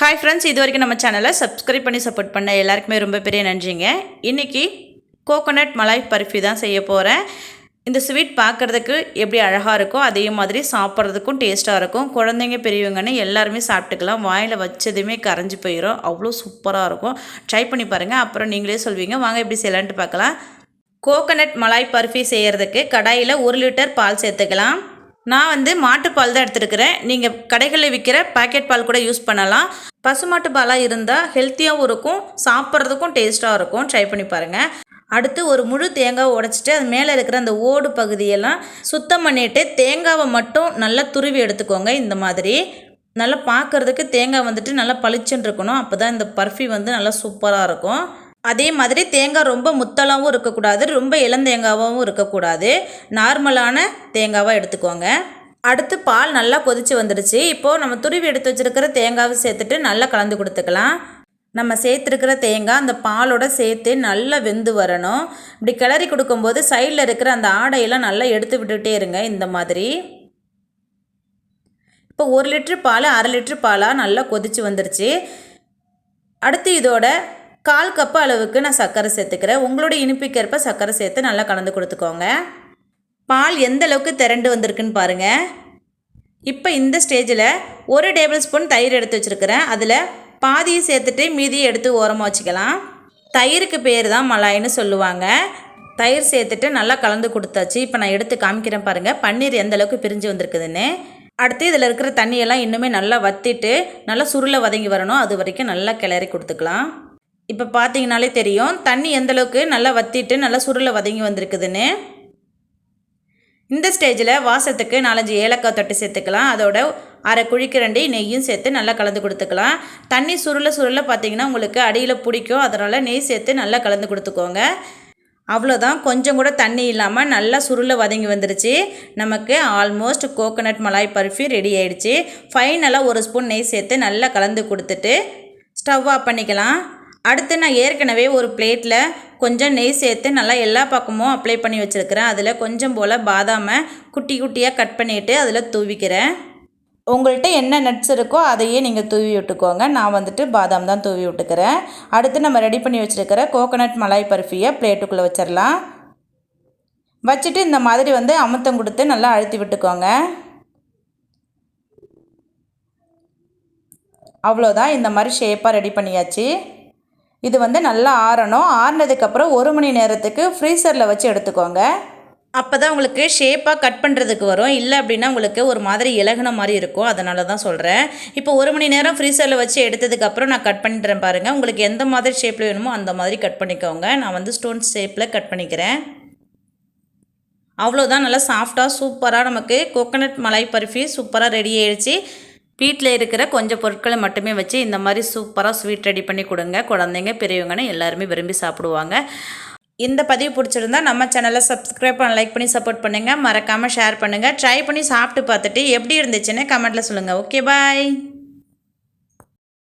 Hi friends இது வரைக்கும் நம்ம சேனலை சப்ஸ்கிரைப் பண்ணி சப்போர்ட் பண்ண எல்லாருக்குமே ரொம்ப பெரிய நன்றிங்க. இன்றைக்கி கோகோனட் மலாய் பர்ஃபி தான் செய்ய போகிறேன் இந்த ஸ்வீட் பார்க்குறதுக்கு எப்படி அழகாக இருக்கோ அதே மாதிரி சாப்பிட்றதுக்கும் டேஸ்ட்டாக இருக்கும். குழந்தைங்க பெரியவங்கன்னு எல்லாருமே சாப்பிட்டுக்கலாம். வாயில் வச்சதுமே கரைஞ்சி போயிடும் அவ்வளோ சூப்பராக இருக்கும். ட்ரை பண்ணி பாருங்கள் அப்புறம் நீங்களே சொல்வீங்க. வாங்க எப்படி செய்யலான்ட்டு பார்க்கலாம். கோகனட் மலாய் பர்ஃபி செய்கிறதுக்கு கடாயில் ஒரு லிட்டர் பால் சேர்த்துக்கலாம். நான் வந்து மாட்டுப்பால் தான் எடுத்துருக்கிறேன். நீங்கள் கடைகளில் விற்கிற பாக்கெட் பால் கூட யூஸ் பண்ணலாம். பசுமாட்டு பாலாக இருந்தால் ஹெல்த்தியாகவும் இருக்கும் சாப்பிட்றதுக்கும் டேஸ்ட்டாக இருக்கும். ட்ரை பண்ணி பாருங்கள் அடுத்து ஒரு முழு தேங்காவை உடச்சிட்டு அது மேலே இருக்கிற அந்த ஓடு பகுதியெல்லாம் சுத்தம் பண்ணிவிட்டு தேங்காவை மட்டும் நல்லா துருவி எடுத்துக்கோங்க இந்த மாதிரி. நல்லா பார்க்குறதுக்கு தேங்காய் வந்துட்டு நல்லா பளிச்சுன்னு இருக்கணும். அப்போ தான் இந்த பர்ஃபி வந்து நல்லா சூப்பராக இருக்கும். அதே மாதிரி தேங்காய் ரொம்ப முத்தலாகவும் இருக்கக்கூடாது ரொம்ப இளந்தேங்காவாகவும் இருக்கக்கூடாது. நார்மலான தேங்காவாக எடுத்துக்கோங்க. அடுத்து பால் நல்லா கொதித்து வந்துடுச்சு இப்போது நம்ம துருவி எடுத்து வச்சுருக்கிற தேங்காவை சேர்த்துட்டு நல்லா கலந்து கொடுத்துக்கலாம். நம்ம சேர்த்துருக்கிற தேங்காய் அந்த பாலோட சேர்த்து நல்லா வெந்து வரணும். இப்படி கிளறி கொடுக்கும்போது சைடில் இருக்கிற அந்த ஆடையெல்லாம் நல்லா எடுத்து விட்டுகிட்டே இருங்க இந்த மாதிரி. இப்போ ஒரு லிட்ரு பால் அரை லிட்ரு பாலாக நல்லா கொதித்து வந்துருச்சு. அடுத்து இதோட கால் கப்பு அளவுக்கு நான் சர்க்கரை சேர்த்துக்கிறேன். உங்களோட இனிப்புக்கேற்ப சர்க்கரை சேர்த்து நல்லா கலந்து கொடுத்துக்கோங்க. பால் எந்த அளவுக்கு திரண்டு வந்திருக்குன்னு பாருங்கள் இப்போ இந்த ஸ்டேஜில் ஒரு டேபிள் ஸ்பூன் தயிர் எடுத்து வச்சுருக்கிறேன். அதில் பாதியை சேர்த்துட்டு மீதியை எடுத்து ஓரமாக வச்சுக்கலாம். தயிருக்கு பேர் தான் மலாயின்னு சொல்லுவாங்க. தயிர் சேர்த்துட்டு நல்லா கலந்து கொடுத்தாச்சு. இப்போ நான் எடுத்து காமிக்கிறேன் பாருங்கள் பன்னீர் எந்த அளவுக்கு பிரிஞ்சு வந்திருக்குதுன்னு. அடுத்து இதில் இருக்கிற தண்ணியெல்லாம் இன்னுமே நல்லா வத்திட்டு நல்லா சுருளை வதங்கி வரணும். அது வரைக்கும் நல்லா கிளறி கொடுத்துக்கலாம். இப்போ பார்த்தீங்கனாலே தெரியும். தண்ணி எந்தளவுக்கு நல்லா வத்திட்டு நல்லா சுருளை வதங்கி வந்திருக்குதுன்னு. இந்த ஸ்டேஜில் வாசத்துக்கு நாலஞ்சு ஏலக்காய் தொட்டு சேர்த்துக்கலாம். அதோட அரை குழிக்கிறண்டி நெய்யும் சேர்த்து நல்லா கலந்து கொடுத்துக்கலாம். தண்ணி சுருளை சுருளை பார்த்தீங்கன்னா உங்களுக்கு அடியில் பிடிக்கும். அதனால் நெய் சேர்த்து நல்லா கலந்து கொடுத்துக்கோங்க. அவ்வளோதான் கொஞ்சம் கூட தண்ணி இல்லாமல் நல்லா சுருளை வதங்கி வந்துருச்சு. நமக்கு almost coconut malai barfi ready ஆயிடுச்சு. ஃபைனலாக ஒரு ஸ்பூன் நெய் சேர்த்து நல்லா கலந்து கொடுத்துட்டு ஸ்டவ் ஆஃப் பண்ணிக்கலாம். அடுத்து நான் ஏற்கனவே ஒரு பிளேட்டில் கொஞ்சம் நெய் சேர்த்து நல்லா எல்லா பக்கமும் அப்ளை பண்ணி வச்சுருக்கிறேன். அதில் கொஞ்சம் போல் பாதாமை குட்டி குட்டியாக கட் பண்ணிவிட்டு அதில் தூவிக்கிறேன். உங்கள்கிட்ட என்ன நட்ஸ் இருக்கோ அதையே நீங்கள் தூவி விட்டுக்கோங்க. நான் வந்துட்டு பாதாம் தான் தூவி விட்டுக்கிறேன். அடுத்து நம்ம ரெடி பண்ணி வச்சுருக்கிற கோகோனட் மலாய் பர்ஃபியை பிளேட்டுக்குள்ளே வச்சிடலாம் வச்சுட்டு இந்த மாதிரி வந்து அமுத்தம் கொடுத்து நல்லா அழுத்தி விட்டுக்கோங்க. அவ்வளோதான் இந்த மாதிரி ஷேப்பாக ரெடி பண்ணியாச்சு. இது வந்து நல்லா ஆறணும். ஆறினதுக்கப்புறம் ஒரு மணி நேரத்துக்கு ஃப்ரீசரில் வச்சு எடுத்துக்கோங்க. அப்போ தான் உங்களுக்கு ஷேப்பாக கட் பண்ணுறதுக்கு வரும். இல்லை அப்படின்னா உங்களுக்கு ஒரு மாதிரி இலகுன மாதிரி இருக்கும். அதனால தான் சொல்கிறேன் இப்போ ஒரு மணி நேரம் ஃப்ரீசரில் வச்சு எடுத்ததுக்கப்புறம் நான் கட் பண்ணிட்டுறேன் பாருங்கள் உங்களுக்கு எந்த மாதிரி ஷேப்பில் வேணுமோ அந்த மாதிரி கட் பண்ணிக்கோங்க. நான் வந்து ஸ்டோன் ஷேப்பில் கட் பண்ணிக்கிறேன். அவ்வளோதான் நல்லா சாஃப்டாக சூப்பராக நமக்கு கோகனட் மலாய் பர்ஃபி சூப்பராக ரெடி ஆயிடுச்சு. வீட்டில் இருக்கிற கொஞ்சம் பொருட்களை மட்டுமே வச்சு இந்த மாதிரி சூப்பராக ஸ்வீட் ரெடி பண்ணி கொடுங்க. குழந்தைங்க பெரியவங்கன்னு எல்லாருமே விரும்பி சாப்பிடுவாங்க. இந்த பதிவு பிடிச்சிருந்தா நம்ம சேனலை சப்ஸ்கிரைப் பண்ண லைக் பண்ணி சப்போர்ட் பண்ணுங்கள் மறக்காமல் ஷேர் பண்ணுங்கள் ட்ரை பண்ணி சாப்பிட்டு பார்த்துட்டு எப்படி இருந்துச்சுன்னு கமெண்ட்டில் சொல்லுங்கள் ஓகே பாய்